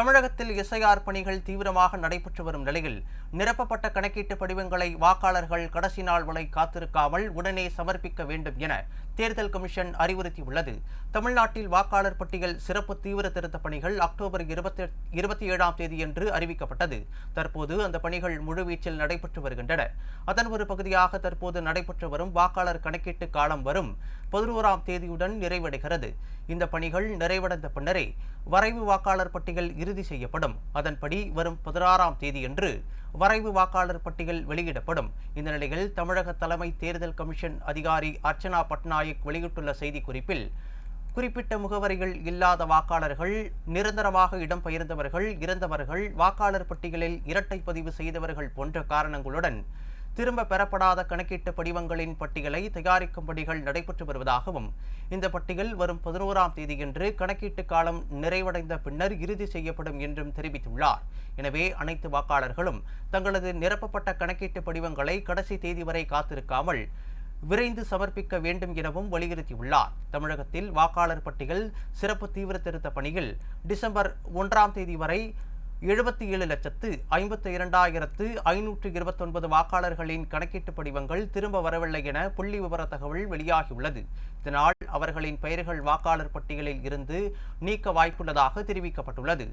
தமிழகத்தில் எஸ்ஐஆர் பணிகள் தீவிரமாக நடைபெற்று வரும் நிலையில் நிரப்பப்பட்ட கணக்கீட்டு படிவங்களை வாக்காளர்கள் கடைசி நாள் வரை காத்திருக்காமல் உடனே சமர்ப்பிக்க வேண்டும் என தேர்தல் கமிஷன் அறிவுறுத்தியுள்ளது. தமிழ்நாட்டில் வாக்காளர் பட்டியல் சிறப்பு தீவிர திருத்த பணிகள் அக்டோபர் இருபத்தி இருபத்தி ஏழாம் தேதியன்று அறிவிக்கப்பட்டது. தற்போது அந்த பணிகள் முழுவீச்சில் நடைபெற்று வருகின்றன. அதன் ஒரு பகுதியாக தற்போது நடைபெற்று வரும் வாக்காளர் கணக்கீட்டு காலம் வரும் பதினோராம் தேதியுடன் நிறைவடைகிறது. இந்த பணிகள் நிறைவடைந்த பின்னரே வரைவு வாக்காளர் பட்டியல் இறுதி செய்யப்படும். அதன்படி வரும் பதினாறாம் தேதியன்று வரைவு வாக்காளர் பட்டியல் வெளியிடப்படும். இந்த நிலையில் தமிழக தலைமை தேர்தல் கமிஷன் அதிகாரி அர்ச்சனா பட்நாயக் வெளியிட்டுள்ள செய்திக்குறிப்பில் குறிப்பிட்ட முகவரிகள் இல்லாத வாக்காளர்கள் நிரந்தரமாக இடம்பெயர்ந்தவர்கள் இறந்தவர்கள் வாக்காளர் பட்டியலில் இரட்டை பதிவு செய்தவர்கள் போன்ற காரணங்களுடன் திரும்ப பெறப்படாத கணக்கீட்டு படிவங்களின் பட்டியலை தயாரிக்கும் பணிகள் நடைபெற்று வருவதாகவும் இந்த பட்டியல் வரும் பதினோராம் தேதியன்று கணக்கீட்டு காலம் நிறைவடைந்த பின்னர் இறுதி செய்யப்படும் என்றும் தெரிவித்துள்ளார். எனவே அனைத்து வாக்காளர்களும் தங்களது நிரப்பப்பட்ட கணக்கீட்டு படிவங்களை கடைசி தேதி வரை காத்திருக்காமல் விரைந்து சமர்ப்பிக்க வேண்டும் எனவும் வலியுறுத்தியுள்ளார். தமிழகத்தில் வாக்காளர் பட்டியல் சிறப்பு தீவிர திருத்த பணியில் டிசம்பர் ஒன்றாம் தேதி வரை எழுபத்தி ஏழு லட்சத்து ஐம்பத்தி இரண்டாயிரத்து ஐநூற்று இருபத்தொன்பது வாக்காளர்களின் கணக்கீட்டு படிவங்கள் திரும்ப வரவில்லை என புள்ளி விவர தகவல் வெளியாகியுள்ளது. இதனால் அவர்களின் பெயர்கள் வாக்காளர் பட்டியலில் இருந்து நீக்க வாய்ப்புள்ளதாக தெரிவிக்கப்பட்டுள்ளது.